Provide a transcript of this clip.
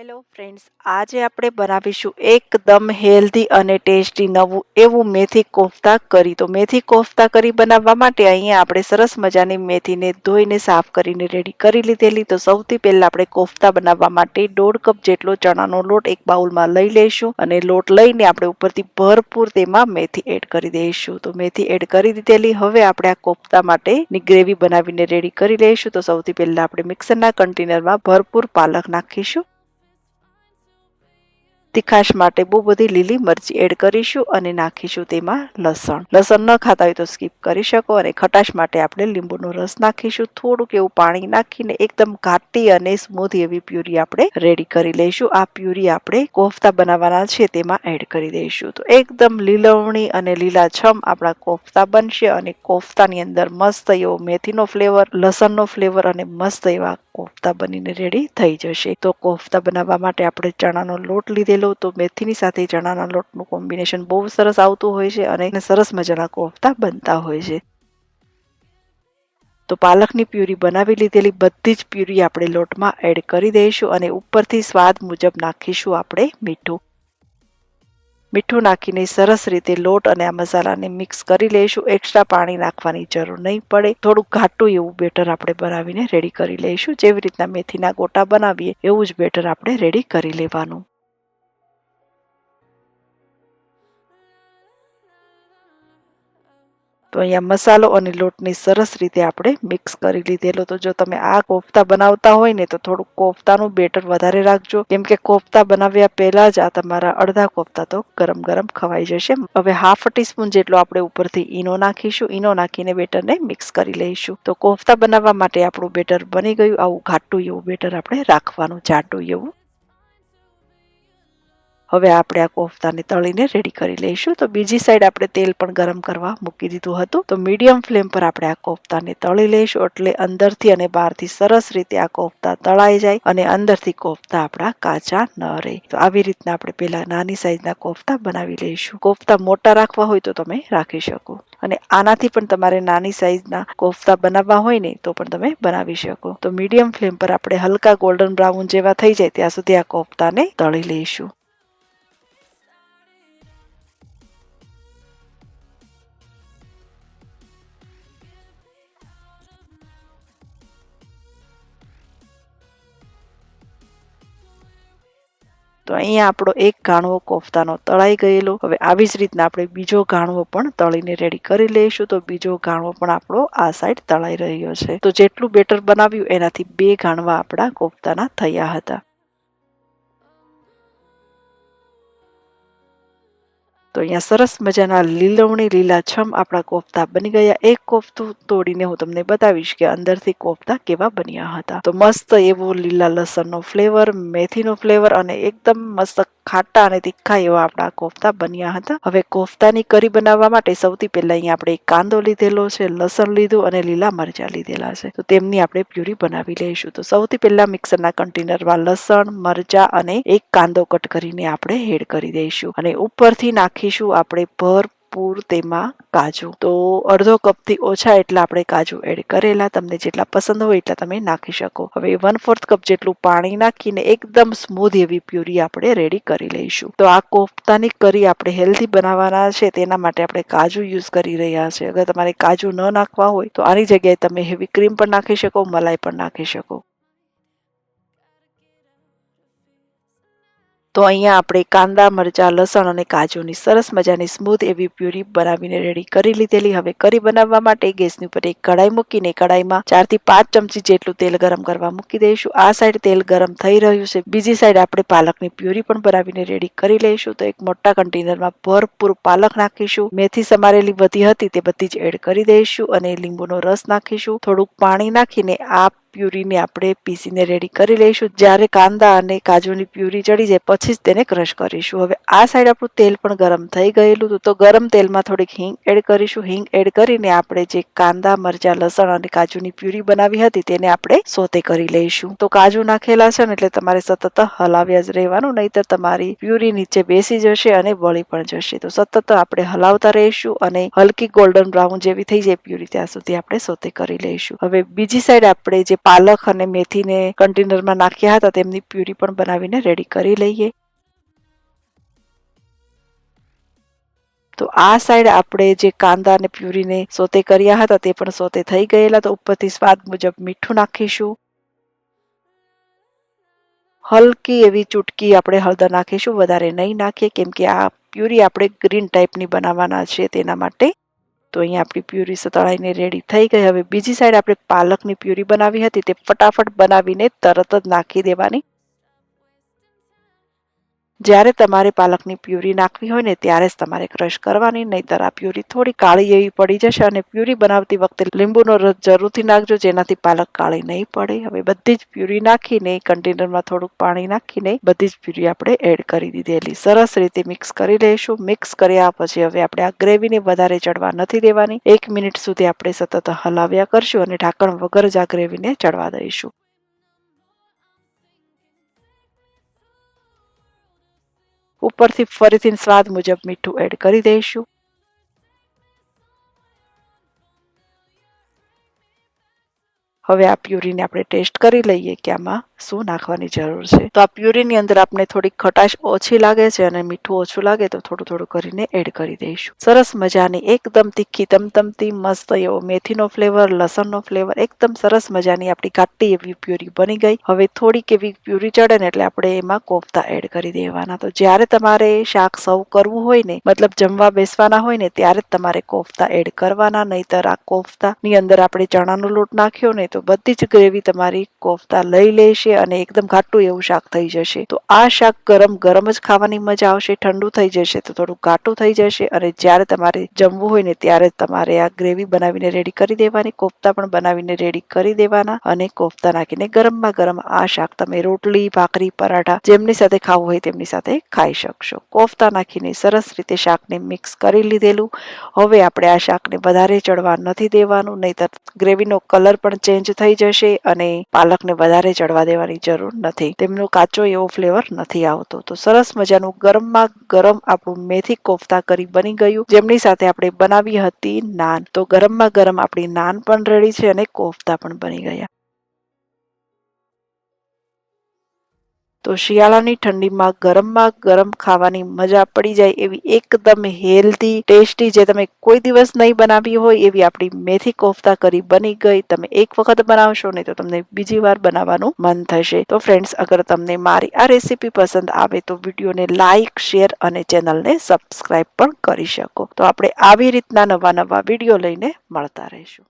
Hello friends આજે આપણે બનાવીશું એકદમ હેલ્ધી અને ટેસ્ટી નવું એવું મેથી કોફતા કરી. તો મેથી કોફતા કરી બનાવવા માટે અહીંયા આપણે સરસ મજાની મેથીને ધોઈને સાફ કરીને રેડી કરી લીધેલી. તો સૌથી પહેલાં આપણે કોફતા બનાવવા માટે દોઢ કપ જેટલો ચણાનો લોટ એક બાઉલમાં લઈ લઈશું અને લોટ લઈને આપણે ઉપરથી ભરપૂર તેમાં મેથી એડ કરી દઈશું. તો મેથી એડ કરી દીધેલી. હવે આપણે આ કોફતા માટેની ગ્રેવી બનાવીને રેડી કરી લઈશું. તો સૌથી પહેલાં આપણે મિક્સરના કન્ટેનરમાં ભરપૂર પાલક નાખીશું. તીખાશ માટે બહુ બધી લીલી મરચી એડ કરીશું અને નાખીશું તેમાં લસણ. લસણ ન ખાતા હોય તો સ્કીપ કરી શકો અને ખટાશ માટે આપણે લીંબુનો રસ નાખીશું. થોડુંક એવું પાણી નાખીને એકદમ ઘાટી અને સ્મૂધ એવી પ્યુરી આપણે રેડી કરી લઈશું. આ પ્યુરી આપણે કોફતા બનાવવાના છે તેમાં એડ કરી દઈશું. તો એકદમ લીલવણી અને લીલાછમ આપણા કોફતા બનશે અને કોફતાની અંદર મસ્ત એવો મેથીનો ફ્લેવર લસણનો ફ્લેવર અને મસ્ત એવા કોફતા બનીને રેડી થઈ જશે. તો કોફતા બનાવવા માટે આપણે ચણાનો લોટ લીધેલો તો મેથીની સાથે ચણાના લોટનું કોમ્બિનેશન બહુ સરસ આવતું હોય છે અને સરસ મજાના કોફતા બનતા હોય છે. તો પાલકની પ્યુરી બનાવી લીધેલી બધી જ પ્યુરી આપણે લોટમાં એડ કરી દઈશું અને ઉપરથી સ્વાદ મુજબ નાખીશું આપણે મીઠું. મીઠું નાખીને સરસ રીતે લોટ અને આ મસાલાને મિક્સ કરી લઈશું. એક્સ્ટ્રા પાણી નાખવાની જરૂર નહીં પડે. થોડુંક ઘાટું એવું બેટર આપણે બનાવીને રેડી કરી લઈશું. જેવી રીતના મેથીના ગોટા બનાવીએ, એવું જ બેટર આપણે રેડી કરી લેવાનું. તો અહીંયા મસાલો અને લોટની સરસ રીતે આપણે મિક્સ કરી લીધેલો. તો જો તમે આ કોફતા બનાવતા હોય ને, તો થોડુંક કોફતાનું બેટર વધારે રાખજો. કેમ કે કોફતા બનાવ્યા પહેલા જ આ તમારા અડધા કોફતા તો ગરમ ગરમ ખવાઈ જશે. હવે હાફ ટીસ્પૂન જેટલો આપણે ઉપરથી ઈનો નાખીશું. ઈનો નાખીને બેટરને મિક્સ કરી લઈશું. તો કોફતા બનાવવા માટે આપણું બેટર બની ગયું. આવું ઘાટું એવું બેટર આપણે રાખવાનું જાડું એવું હવે આપણે આ કોફતાને તળીને રેડી કરી લઈશું. તો બીજી સાઈડ આપણે તેલ પણ ગરમ કરવા મૂકી દીધું હતું. તો મીડિયમ ફ્લેમ પર આપણે આ કોફતાને તળી લઈશું એટલે અંદરથી અને બહારથી સરસ રીતે આ કોફતા તળાઈ જાય અને અંદરથી કોફતા આપણા કાચા ન રહે. તો આવી રીતના આપણે પેલા નાની સાઈઝના કોફતા બનાવી લઈશું. કોફતા મોટા રાખવા હોય તો તમે રાખી શકો. અને આનાથી પણ તમારે નાની સાઈઝના કોફતા બનાવવા હોય ને તો પણ તમે બનાવી શકો. તો મીડિયમ ફ્લેમ પર આપણે હલકા ગોલ્ડન બ્રાઉન જેવા થઈ જાય ત્યાં સુધી આ કોફતાને તળી લઈશું. તો અહીંયા આપણો એક ઘાણવો કોફતાનો તળાઈ ગયેલો. હવે આવી જ રીતના આપણે બીજો ઘાણવો પણ તળીને રેડી કરી લઈશું. તો બીજો ઘાણવો પણ આપણો આ સાઈડ તળાઈ રહ્યો છે. તો જેટલું બેટર બનાવ્યું, એનાથી બે ઘાણવા આપણા કોફતાના થયા હતા. તો અહીંયા સરસ મજાના લીલવણી લીલાછમ આપણા કોફતા બની ગયા. એક કોફતું તોડીને હું તમને બતાવીશ કે અંદરથી કોફતા કેવા બન્યા હતા. તો મસ્ત એવો લીલા લસણનો ફ્લેવર, મેથીનો ફ્લેવર અને એકદમ મસ્ત ખાટા અને તીખા એવા આપણા કોફતા બન્યા હતા. હવે કોફતાની કરી બનાવવા માટે સૌથી પહેલા અહીંયા આપણે કાંદો લીધેલો છે, લસણ લીધું અને લીલા મરચા લીધેલા છે. તો તેમની આપણે પ્યુરી બનાવી લઈશું. તો સૌથી પહેલા મિક્સરના કન્ટેનરમાં લસણ, મરચા અને એક કાંદો કટ કરીને આપણે હેડ કરી દઈશું. અને ઉપરથી નાખીશું આપણે ભરપૂર તેમાં કાજુ. તો અડધો કપથી ઓછા એટલા આપણે કાજુ એડ કરેલા. તમને જેટલા પસંદ હોય એટલા તમે નાખી શકો. હવે વન ફોર્થ કપ જેટલું પાણી નાખીને એકદમ સ્મૂધ એવી પ્યુરી આપણે રેડી કરી લઈશું. તો આ કોફતાની કરી આપણે હેલ્ધી બનાવવાના છે, તેના માટે આપણે કાજુ યુઝ કરી રહ્યા છે. અગર તમારે કાજુ ન નાખવા હોય તો આની જગ્યાએ તમે હેવી ક્રીમ પણ નાખી શકો, મલાઈ પણ નાખી શકો. તો અહીંયા આપણે કાંદા, મરચાં, લસણ અને કાજુની સરસ મજાની સ્મૂથ એવી પ્યુરી બનાવીને રેડી કરી લીધેલી. હવે કરી બનાવવા માટે ગેસની ઉપર એક કઢાઈ મૂકીને કઢાઈમાં ચારથી પાંચ ચમચી જેટલું તેલ ગરમ કરવા મૂકી દઈશું. આ સાઈડ તેલ ગરમ થઈ રહ્યું છે. બીજી સાઈડ આપણે પાલકની પ્યુરી પણ બનાવીને રેડી કરી લઈશું. તો એક મોટા કન્ટેનરમાં ભરપૂર પાલક નાખીશું. મેથી સમારેલી બધી હતી તે બધી જ એડ કરી દઈશું અને લીંબુનો રસ નાખીશું. થોડુંક પાણી નાખીને આ પ્યુરીને આપણે પીસીને રેડી કરી લઈશું. જ્યારે કાંદા અને કાજુની પ્યુરી ચડી જાય, પછી જ તેને ક્રશ કરીશું. હવે આ સાઈડ આપણું તેલ પણ ગરમ થઈ ગયેલું હતું, તો ગરમ તેલમાં થોડીક હિંગ એડ કરીશું. હિંગ એડ કરીને આપણે જે કાંદા, મરચા, લસણ અને કાજુની પ્યુરી બનાવી હતી, તેને આપણે સોતે કરી લઈશું. તો કાજુ નાખેલા છે ને, એટલે તમારે સતત હલાવ્યા જ રહેવાનું, નહીતર તમારી પ્યુરી નીચે બેસી જશે અને બળી પણ જશે. તો સતત આપણે હલાવતા રહીશું અને હલકી ગોલ્ડન બ્રાઉન જેવી થઈ જાય પ્યુરી, ત્યાં સુધી આપણે સોતે કરી લઈશું. હવે બીજી સાઈડ આપણે જે પાલક અને મેથીને કન્ટેનરમાં નાખ્યા હતા, તેમની પ્યુરી પણ બનાવીને રેડી કરી લઈએ. તો આ સાઈડ આપણે જે કાંદા અને પ્યુરીને સોતે કર્યા હતા, તે પણ સોતે થઈ ગયેલા, તો ઉપરથી સ્વાદ મુજબ મીઠું નાખીશું. હલકી એવી ચૂટકી આપણે હળદર નાખીશું, વધારે નહીં નાખીએ, કેમ કે આ પ્યુરી આપણે ગ્રીન ટાઈપની બનાવવાના છે, તેના માટે તો અહીંયા આપણી પ્યુરી સતળાઈને રેડી થઈ ગઈ. હવે બીજી સાઈડ આપણે પાલકની પ્યુરી બનાવી હતી. તે ફટાફટ બનાવીને તરત જ નાખી દેવાની. જ્યારે તમારે પાલકની પ્યુરી નાખવી હોય ને ત્યારે જ તમારે ક્રશ કરવાની, નહીતર આ પ્યુરી થોડી કાળી એવી પડી જશે અને પ્યુરી બનાવતી વખતે લીંબુનો રસ જરૂરથી નાખજો, જેનાથી પાલક કાળી નહીં પડે. હવે બધી જ પ્યુરી નાખીને, કન્ટેનરમાં થોડુંક પાણી નાખીને, બધી જ પ્યુરી આપણે એડ કરી દીધેલી. સરસ રીતે મિક્સ કરી લઈશું મિક્સ કર્યા પછી હવે આપણે આ ગ્રેવીને વધારે ચડવા નથી દેવાની. એક મિનિટ સુધી આપણે સતત હલાવ્યા કરશું અને ઢાંકણ વગર જ આ ગ્રેવીને ચડવા દઈશું. ઉપરથી ફરીથી સ્વાદ મુજબ મીઠું એડ કરી દઈશું. હવે આ પ્યુરીને આપણે ટેસ્ટ કરી લઈએ કે આમાં શું નાખવાની જરૂર છે? તો આ પ્યુરીની અંદર આપણે થોડીક ખટાશ ઓછી લાગે છે અને મીઠું ઓછું લાગે તો થોડું થોડું કરીને એડ કરી દઈશું. સરસ મજાની, એકદમ તીખી, તમતમતી, મસ્ત એવો મેથીનો ફ્લેવર, લસણનો ફ્લેવર, એકદમ સરસ મજાની આપણી ઘાટી એવી પ્યુરી બની ગઈ. હવે થોડીક એવી પ્યુરી ચડે ને એટલે આપણે એમાં કોફતા એડ કરી દેવાના. તો જ્યારે તમારે શાક સર્વ કરવું હોય ને, મતલબ જમવા બેસવાના હોય ને, ત્યારે જ તમારે કોફતા એડ કરવાના. નહીતર આ કોફતાની અંદર આપણે ચણાનો લોટ નાખ્યો ને, તો બધી જ ગ્રેવી તમારી કોફતા લઈ લેશે. અને એકદમ ઘાટું એવું શાક થઈ જશે. તો આ શાક ગરમ ગરમ જ ખાવાની મજા આવશે, ઠંડુ થઈ જશે, તો થોડું ઘાટું થઈ જશે અને જ્યારે તમારે જમવું હોય ને ત્યારે તમારે આ ગ્રેવી બનાવીને રેડી કરી દેવાની, કોફતા પણ બનાવીને રેડી કરી દેવાના અને કોફતા નાખીને ગરમમાં ગરમ આ શાક તમે રોટલી, ભાખરી, પરાઠા જેમની સાથે ખાવું હોય તેમની સાથે ખાઈ શકશો. કોફતા નાખીને સરસ રીતે શાકને મિક્સ કરી લીધેલું. હવે આપણે આ શાકને વધારે ચડવા નથી દેવાનું, નહીતર ગ્રેવીનો કલર પણ ચેન્જ થઈ જશે અને પાલકને વધારે ચડવા દેવાની જરૂર નથી. તેમનો કાચો એવો ફ્લેવર નથી આવતો. તો સરસ મજાનું ગરમમાં ગરમ આપણું મેથી કોફતા કરી બની ગયું. જેમની સાથે આપણે બનાવી હતી નાન. તો ગરમમાં ગરમ આપણી નાન પણ રેડી છે અને કોફતા પણ બની ગયા. તો શિયાળાની ઠંડીમાં ગરમમાં ગરમ ખાવાની મજા પડી જાય એવી એકદમ હેલ્ધી ટેસ્ટી જે તમે કોઈ દિવસ નહીં બનાવી હોય એવી આપણી મેથી કોફતા કરી બની ગઈ. તમે એક વખત બનાવશો ને તો તમને બીજી વાર બનાવવાનું મન થશે. તો ફ્રેન્ડ્સ અગર તમને મારી આ રેસીપી પસંદ આવે તો વિડીયોને લાઇક શેર અને ચેનલને સબસ્ક્રાઈબ પણ કરી શકો. તો આપણે આવી રીતના નવા નવા વીડિયો લઈને મળતા રહીશું.